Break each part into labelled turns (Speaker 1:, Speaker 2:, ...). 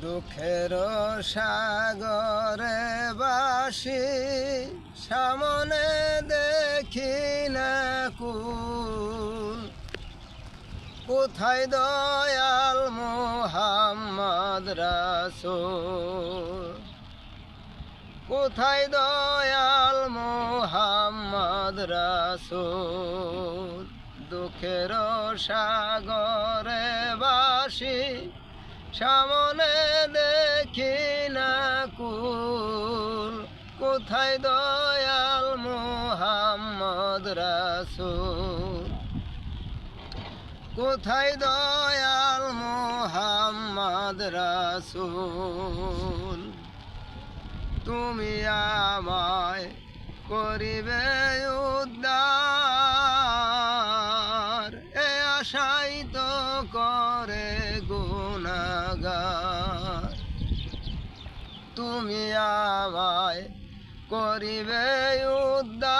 Speaker 1: দুঃখের সাগরে বাসি, সামনে দেখি না কুল। কোথায় দয়াল মোহাম্মদ রাসূল? কোথায় দয়াল মোহাম্মদ রাসূল? দুঃখের সাগরে বাসি সামনে দেখি না কুল। কোথায় দয়াল মোহাম্মদ রাসূল? কোথায় দয়াল মোহাম্মদ রাসূল? তুমি আমায় করিবে আশাই তো করে গুণাগার। তুমি আমায় করিবে উদ্ধার।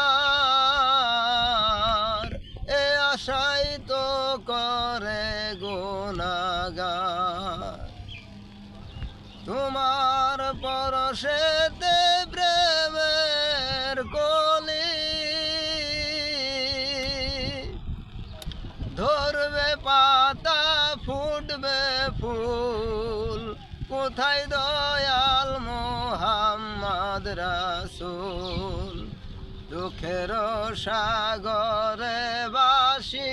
Speaker 1: এ আশাই তো করে গুণাগার। তোমার পরশেতে পাতা ফুটবে ফুল। কোথায় দয়াল মোহাম্মদ রাসূল? দুঃখের সাগরে বাসি,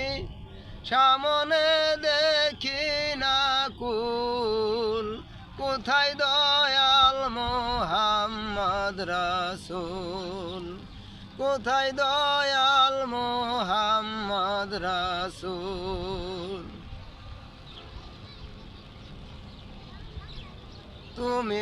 Speaker 1: সামনে দেখি না কুল। কোথায় দয়াল মোহাম্মদ রাসূল? কোথায় দয়াল মোহাম্মদ রাসূল? তুমি